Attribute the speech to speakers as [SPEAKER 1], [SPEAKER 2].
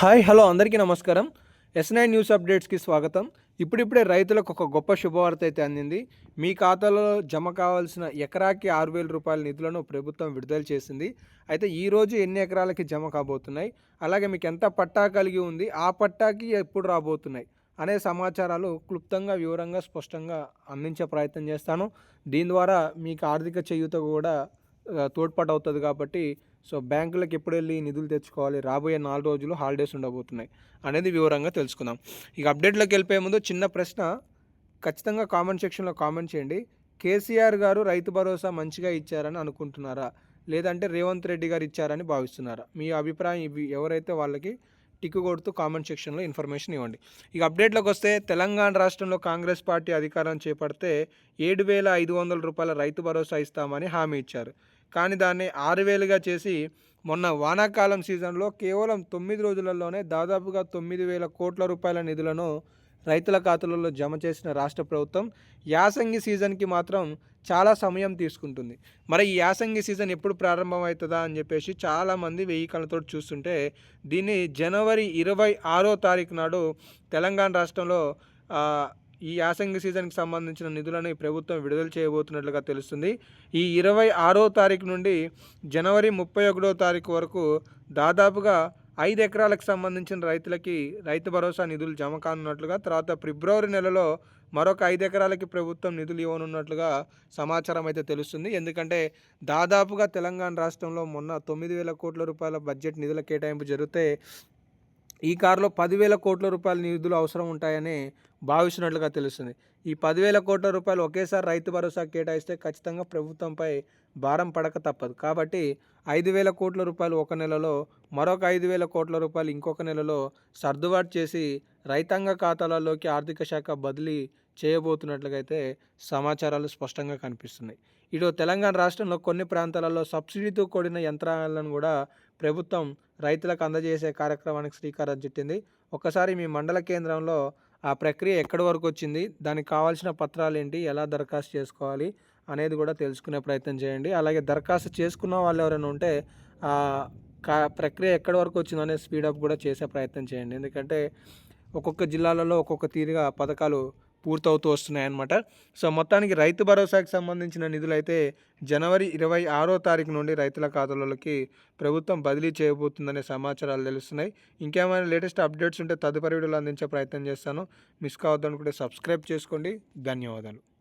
[SPEAKER 1] Hi hello అందరికీ నమస్కారం. Yes nine news అప్డేట్స్కి స్వాగతం. ఇప్పుడిప్పుడే రైతులకు ఒక గొప్ప శుభవార్త అయితే అందింది. మీ ఖాతాలో జమ కావాల్సిన ఎకరాకి ఆరు వేల రూపాయల నిధులను ప్రభుత్వం విడుదల చేసింది. అయితే ఈరోజు ఎన్ని ఎకరాలకి జమ కాబోతున్నాయి? అలాగే మీకు ఎంత పట్టా కలిగి ఉంది? ఆ పట్టాకి ఎప్పుడు రాబోతున్నాయి? అనే సమాచారాలు క్లుప్తంగా వివరంగా స్పష్టంగా అందించే ప్రయత్నం చేస్తాను. దీని ద్వారా మీకు ఆర్థిక చేయూత కూడా తోడ్పాటు అవుతుంది కాబట్టి సో బ్యాంకులకు ఎప్పుడు వెళ్ళి నిధులు తెచ్చుకోవాలి? రాబోయే నాలుగు రోజులు హాలిడేస్ ఉండబోతున్నాయి అనేది వివరంగా తెలుసుకుందాం. ఇక అప్డేట్లోకి వెళ్ళిపోయే ముందు చిన్న ప్రశ్న. ఖచ్చితంగా కామెంట్ సెక్షన్లో కామెంట్ చేయండి. కేసీఆర్ గారు రైతు భరోసా మంచిగా ఇచ్చారని అనుకుంటున్నారా? లేదంటే రేవంత్ రెడ్డి గారు ఇచ్చారని భావిస్తున్నారా? మీ అభిప్రాయం ఇవి. ఎవరైతే వాళ్ళకి టిక్కు కొడుతూ కామెంట్ సెక్షన్లో ఇన్ఫర్మేషన్ ఇవ్వండి. ఇక అప్డేట్లోకి వస్తే తెలంగాణ రాష్ట్రంలో కాంగ్రెస్ పార్టీ అధికారం చేపడితే ఏడు వేల ఐదు వందల రూపాయల రైతు భరోసా ఇస్తామని హామీ ఇచ్చారు. కానీ దాన్ని ఆరు వేలుగా చేసి మొన్న వానాకాలం సీజన్లో కేవలం తొమ్మిది రోజులలోనే దాదాపుగా తొమ్మిది వేల కోట్ల రూపాయల నిధులను రైతుల ఖాతాలలో జమ చేసిన రాష్ట్ర ప్రభుత్వం యాసంగి సీజన్కి మాత్రం చాలా సమయం తీసుకుంటుంది. మరి ఈ యాసంగి సీజన్ ఎప్పుడు ప్రారంభమవుతుందా అని చెప్పేసి చాలామంది వెయ్యి కళ్ళతో చూస్తుంటే దీన్ని జనవరి ఇరవై ఆరో తారీఖు నాడు తెలంగాణ రాష్ట్రంలో ఈ యాసంగి సీజన్కి సంబంధించిన నిధులను ప్రభుత్వం విడుదల చేయబోతున్నట్లుగా తెలుస్తుంది. ఈ ఇరవై ఆరో తారీఖు నుండి జనవరి ముప్పై ఒకటో తారీఖు వరకు దాదాపుగా ఐదు ఎకరాలకు సంబంధించిన రైతులకి రైతు భరోసా నిధులు జమ కానున్నట్లుగా తర్వాత ఫిబ్రవరి నెలలో మరొక ఐదు ఎకరాలకి ప్రభుత్వం నిధులు ఇవ్వనున్నట్లుగా సమాచారం అయితే తెలుస్తుంది. ఎందుకంటే దాదాపుగా తెలంగాణ రాష్ట్రంలో మొన్న తొమ్మిది వేల కోట్ల రూపాయల బడ్జెట్ నిధుల కేటాయింపు జరిగితే ఈ కారులో పదివేల కోట్ల రూపాయల నిధులు అవసరం ఉంటాయని భావిస్తున్నట్లుగా తెలుస్తుంది. ఈ పదివేల కోట్ల రూపాయలు ఒకేసారి రైతు భరోసా కేటాయిస్తే ఖచ్చితంగా ప్రభుత్వంపై భారం పడక తప్పదు. కాబట్టి ఐదు వేల కోట్ల రూపాయలు ఒక నెలలో మరొక ఐదు వేల కోట్ల రూపాయలు ఇంకొక నెలలో సర్దుబాటు చేసి రైతాంగ ఖాతాలలోకి ఆర్థిక శాఖ బదిలీ చేయబోతున్నట్లుగా అయితే సమాచారాలు స్పష్టంగా కనిపిస్తున్నాయి. ఇటు తెలంగాణ రాష్ట్రంలో కొన్ని ప్రాంతాలలో సబ్సిడీతో కూడిన యంత్రాలను కూడా ప్రభుత్వం రైతులకు అందజేసే కార్యక్రమానికి శ్రీకారం చుట్టింది. ఒకసారి మీ మండల కేంద్రంలో ఆ ప్రక్రియ ఎక్కడి వరకు వచ్చింది? దానికి కావాల్సిన పత్రాలు ఏంటి? ఎలా దరఖాస్తు చేసుకోవాలి? అనేది కూడా తెలుసుకునే ప్రయత్నం చేయండి. అలాగే దరఖాస్తు చేసుకున్న వాళ్ళు ఎవరైనా ఉంటే ఆ కా ప్రక్రియ ఎక్కడి వరకు వచ్చిందో అనేది స్పీడప్ కూడా చేసే ప్రయత్నం చేయండి. ఎందుకంటే ఒక్కొక్క జిల్లాలలో ఒక్కొక్క తీరుగా పథకాలు పూర్తవుతూ వస్తున్నాయి అన్నమాట సో మొత్తానికి రైతు భరోసాకి సంబంధించిన నిధులు అయితే జనవరి ఇరవై ఆరో తారీఖు నుండి రైతుల ఖాతాలలోకి ప్రభుత్వం బదిలీ చేయబోతుందనే సమాచారాలు తెలుస్తున్నాయి. ఇంకేమైనా లేటెస్ట్ అప్డేట్స్ ఉంటే తదుపరి వీడియోలో అందించే ప్రయత్నం చేస్తాను. మిస్ కావద్దనుకుంటే సబ్స్క్రైబ్ చేసుకోండి. ధన్యవాదాలు.